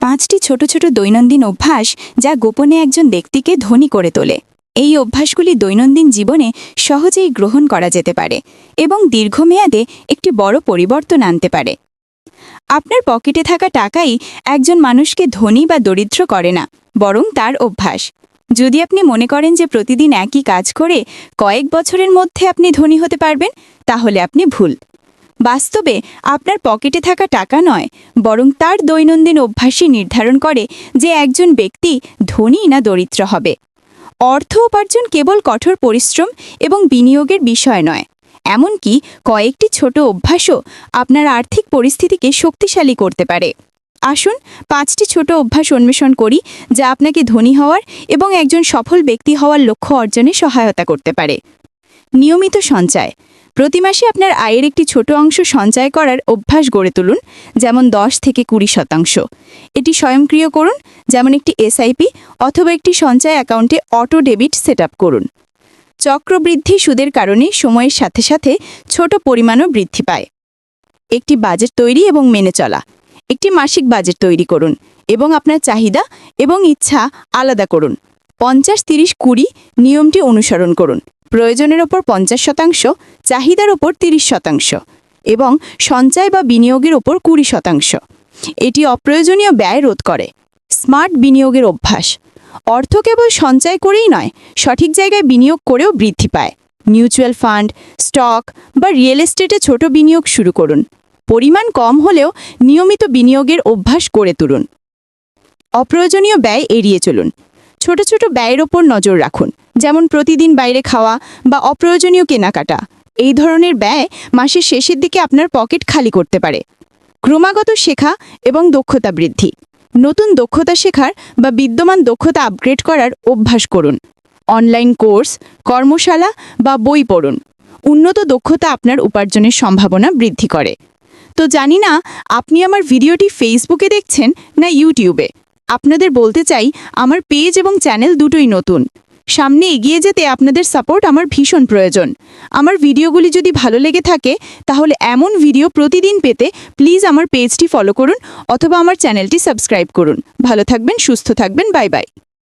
পাঁচটি ছোট ছোট দৈনন্দিন অভ্যাস যা গোপনে একজন ব্যক্তিকে ধনী করে তোলে। এই অভ্যাসগুলি দৈনন্দিন জীবনে সহজেই গ্রহণ করা যেতে পারে এবং দীর্ঘমেয়াদে একটি বড় পরিবর্তন আনতে পারে। আপনার পকেটে থাকা টাকাই একজন মানুষকে ধনী বা দরিদ্র করে না, বরং তার অভ্যাস। যদি আপনি মনে করেন যে প্রতিদিন একই কাজ করে কয়েক বছরের মধ্যে আপনি ধনী হতে পারবেন, তাহলে আপনি ভুল। বাস্তবে আপনার পকেটে থাকা টাকা নয়, বরং তার দৈনন্দিন অভ্যাসই নির্ধারণ করে যে একজন ব্যক্তি ধনী না দরিদ্র হবে। অর্থ উপার্জন কেবল কঠোর পরিশ্রম এবং বিনিয়োগের বিষয় নয়, এমনকি কয়েকটি ছোট অভ্যাসও আপনার আর্থিক পরিস্থিতিকে শক্তিশালী করতে পারে। আসুন পাঁচটি ছোট অভ্যাস অন্বেষণ করি, যা আপনাকে ধনী হওয়ার এবং একজন সফল ব্যক্তি হওয়ার লক্ষ্য অর্জনে সহায়তা করতে পারে। নিয়মিত সঞ্চয় প্রতি মাসে আপনার আয়ের একটি ছোট অংশ সঞ্চয় করার অভ্যাস গড়ে তুলুন, যেমন দশ থেকে কুড়ি শতাংশ। এটি স্বয়ংক্রিয় করুন, যেমন একটি এসআইপি অথবা একটি সঞ্চয় অ্যাকাউন্টে অটো ডেবিট সেট করুন। চক্রবৃদ্ধি সুদের কারণে সময়ের সাথে সাথে ছোট পরিমাণও বৃদ্ধি পায়। একটি বাজেট তৈরি এবং মেনে চলা। একটি মাসিক বাজেট তৈরি করুন এবং আপনার চাহিদা এবং ইচ্ছা আলাদা করুন। পঞ্চাশ, তিরিশ, কুড়ি নিয়মটি অনুসরণ করুন। প্রয়োজনের ওপর পঞ্চাশ শতাংশ, চাহিদার ওপর তিরিশ শতাংশ এবং সঞ্চয় বা বিনিয়োগের ওপর কুড়ি শতাংশ। এটি অপ্রয়োজনীয় ব্যয় রোধ করে। স্মার্ট বিনিয়োগের অভ্যাস। অর্থ কেবল সঞ্চয় করেই নয়, সঠিক জায়গায় বিনিয়োগ করেও বৃদ্ধি পায়। মিউচুয়াল ফান্ড, স্টক বা রিয়েল এস্টেটে ছোট বিনিয়োগ শুরু করুন। পরিমাণ কম হলেও নিয়মিত বিনিয়োগের অভ্যাস করে তুলুন। অপ্রয়োজনীয় ব্যয় এড়িয়ে চলুন। ছোট ছোট ব্যয়ের ওপর নজর রাখুন, যেমন প্রতিদিন বাইরে খাওয়া বা অপ্রয়োজনীয় কেনাকাটা। এই ধরনের ব্যয় মাসের শেষের দিকে আপনার পকেট খালি করতে পারে। ক্রমাগত শেখা এবং দক্ষতা বৃদ্ধি। নতুন দক্ষতা শেখার বা বিদ্যমান দক্ষতা আপগ্রেড করার অভ্যাস করুন। অনলাইন কোর্স, কর্মশালা বা বই পড়ুন। উন্নত দক্ষতা আপনার উপার্জনের সম্ভাবনা বৃদ্ধি করে। তো জানি না, আপনি আমার ভিডিওটি ফেসবুকে দেখছেন না ইউটিউবে আপনাদের বলতে চাই, আমার পেজ এবং চ্যানেল দুটোই নতুন। সামনে এগিয়ে যেতে আপনাদের সাপোর্ট আমার ভীষণ প্রয়োজন। আমার ভিডিওগুলি যদি ভালো লেগে থাকে, তাহলে এমন ভিডিও প্রতিদিন পেতে প্লিজ আমার পেজটি ফলো করুন অথবা আমার চ্যানেলটি সাবস্ক্রাইব করুন। ভালো থাকবেন, সুস্থ থাকবেন, বাই বাই।